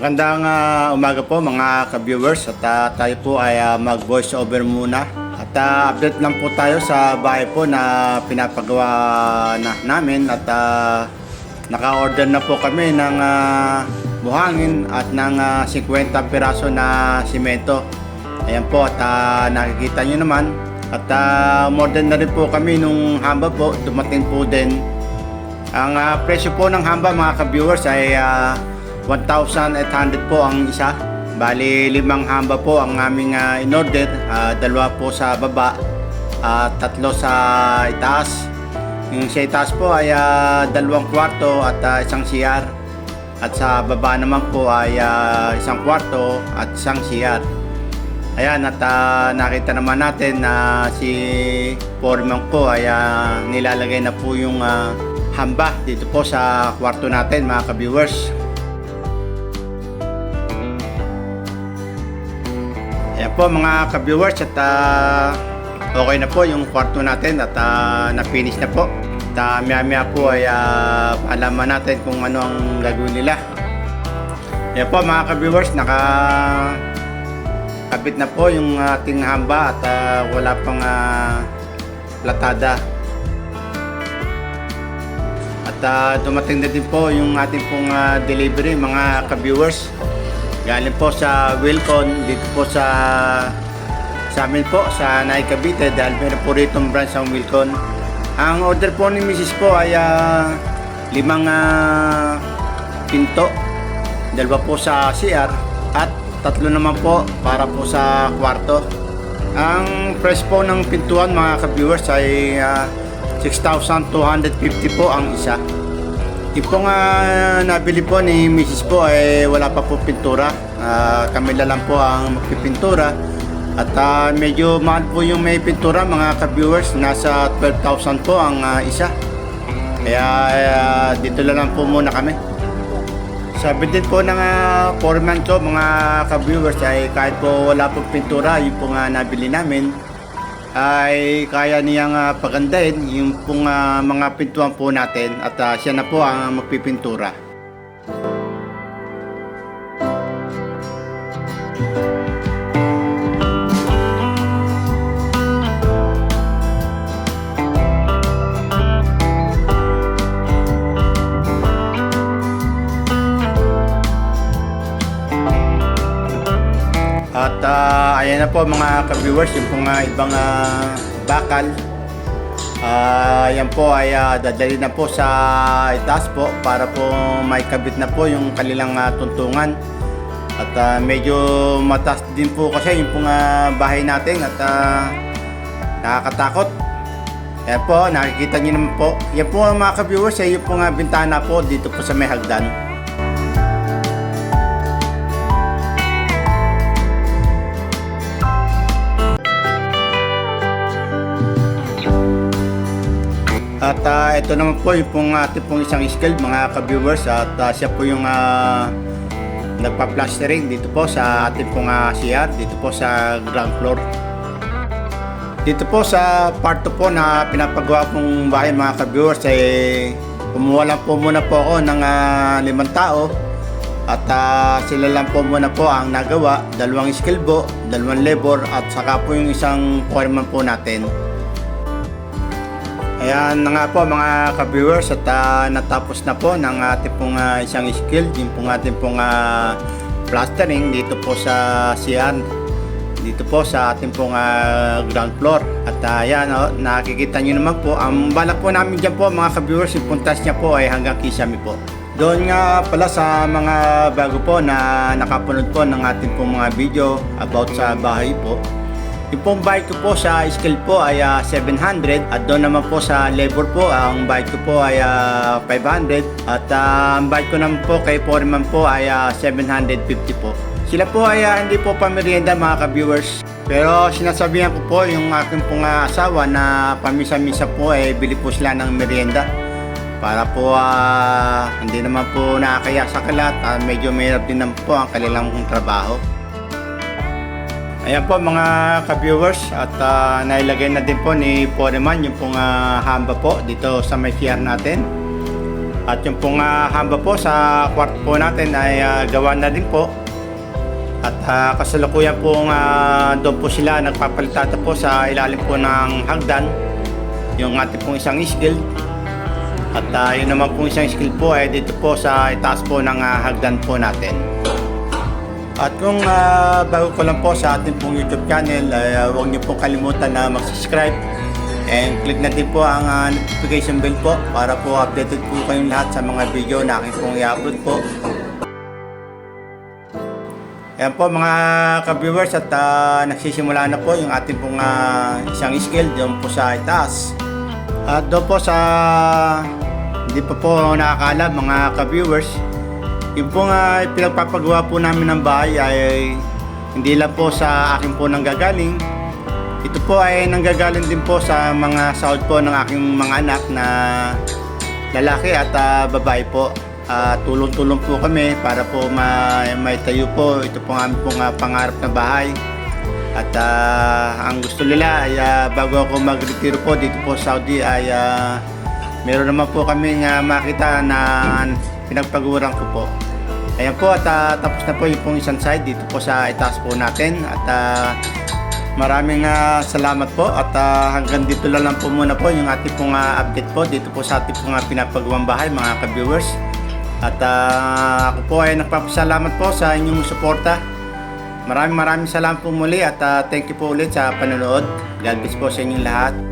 Magandang ah, umaga po mga ka-viewers. At ah, tayo po ay ah, mag-voice over muna. At ah, update lang po tayo sa bahay po na pinapagawa na namin. At ah, naka-order na po kami ng ah, buhangin at ng ah, 50 piraso na simento. Ayan po at ah, nakikita nyo naman. At uh, modern na rin po kami nung hamba po. Dumating po din. Ang ah, presyo po ng hamba mga ka-viewers ay ah, 1,800 po ang isa. Bali, limang hamba po ang aming ah, in-order. Ah, dalawa po sa baba at tatlo sa itaas. Yung sa itaas po ay ah, dalawang kwarto at ah, isang CR. At sa baba naman po ay ah, isang kwarto at isang CR. Ayan, at ah, nakita naman natin na si Foreman ko ay ah, nilalagay na po yung ah, hamba dito po sa kwarto natin mga ka-viewers. Po mga ka-viewers at ah, okay na po yung kwarto natin at ah, na-finish na po. At uh, maya po ay ah, alaman natin kung ano ang gagawin nila. Ayan po mga ka-viewers, naka kabit na po yung ating hamba at ah, wala pang ah, platada. At ah, dumating na din po yung ating pong ah, delivery mga ka-viewers. Galing po sa Wilcon dito po sa sa amin po sa Nay Cavite dahil meron po rito branch ang Wilcon. Ang order po ni Mrs. po ay ah, limang ah, pinto. Dalawa po sa CR at tatlo naman po para po sa kwarto. Ang price po ng pintuan mga ka-viewers ay ah, 6,250 po ang isa. Yung po nga nabili po ni Mrs. po ay wala pa po pintura. Ah, kami lang po ang magpipintura. At ah, medyo mahal po yung may pintura mga ka-viewers. Nasa 12,000 po ang ah, isa. Kaya ah, dito lang po muna kami. Sabi din po ng uh, foreman ko mga ka-viewers ay kahit po wala pong pintura, yung po nga nabili namin ay kaya niyang uh, pagandahin yung pong ah, mga pintuan po natin at ah, siya na po ang magpipintura. Po mga ka-viewers, yung pong ah, ibang ah, bakal. Ah, yan po ay uh, dadali na po sa itaas po para po may kabit na po yung kanilang ah, tuntungan. At ah, medyo mataas din po kasi yung pong ah, bahay natin at ah, nakakatakot. Yan po, nakikita niyo naman po. Yan po mga ka-viewers, ay yung pong ah, bintana po dito po sa may hagdan. Ito naman po yung pong ating pong isang skill mga ka-viewers at ah, siya po yung uh, nagpa-plastering dito po sa ating pong uh, CR dito po sa ground floor. Dito po sa part 2 po na pinapagawa pong bahay mga ka-viewers ay kumuha lang po muna po ako ng ah, limang tao at ah, sila lang po muna po ang nagawa, dalawang skill po, dalawang labor at saka po yung isang foreman po natin. Ayan na nga po mga ka-viewers at ah, natapos na po ng ating pong ah, isang skill, yung pong ating pong ah, plastering dito po sa Sian, dito po sa ating pong ah, ground floor. At uh, ayan, oh, nakikita nyo naman po, ang balak po namin dyan po mga ka-viewers, yung puntas niya po ay hanggang Kisami po. Doon nga pala sa mga bago po na nakapunod po ng ating pong mga video about sa bahay po, yung pong bike ko po sa skill po ay ah, 700 at doon naman po sa labor po ang bike ko po ay ah, 500 at ah, ang bike ko naman po kay Foreman po ay ah, 750 po. Sila po ay ah, hindi po pamerienda mga ka-viewers. Pero sinasabihan ko po yung aking pong ah, asawa na pamisa-misa po ay bili po sila ng merienda para po ah, hindi naman po nakakaya sa kalat at medyo mahirap din naman po ang kanilang trabaho. Ayan po mga ka-viewers at ah, nailagay na din po ni Foreman yung pong ah, hamba po dito sa may CR natin. At yung pong ah, hamba po sa kwarto po natin ay ah, gawa na din po. At ah, kasalukuyan po uh, doon po sila nagpapalitata po sa ilalim po ng hagdan yung ating pong isang skill. At ah, yun naman pong isang skill po ay dito po sa itaas po ng ah, hagdan po natin. At kung ah, bago ko lang po sa ating pong YouTube channel, ah, huwag niyo pong kalimutan na mag-subscribe and click na din po ang ah, notification bell po para po updated po kayong lahat sa mga video na aking pong i-upload po. Ayan po mga ka-viewers at ah, nagsisimula na po yung ating pong ah, isang skill doon po sa itaas. At doon po sa hindi pa po nakakala mga ka-viewers, yung pong ah, pinagpapagawa po namin ng bahay ay hindi lang po sa akin po nanggagaling. Ito po ay nanggagaling din po sa mga sahod po ng aking mga anak na lalaki at ah, babae po. Ah, tulong-tulong po kami para po ma may tayo po. Ito po ang aming pong ah, pangarap na bahay. At ah, ang gusto nila ay ah, bago ako mag-retiro po dito po sa Saudi ay ah, meron naman po kami nga makita na pinagpaguran ko po. Ayan po at ah, tapos na po yung pong isang side dito po sa itaas po natin at ah, maraming ah, salamat po at ah, hanggang dito lang, lang po muna po yung ating pong ah, update po dito po sa ating pong ah, pinapagawang bahay mga ka-viewers. At ah, ako po ay nagpapasalamat po sa inyong suporta. Maraming maraming salamat po muli at ah, thank you po ulit sa panonood. God bless po sa inyong lahat.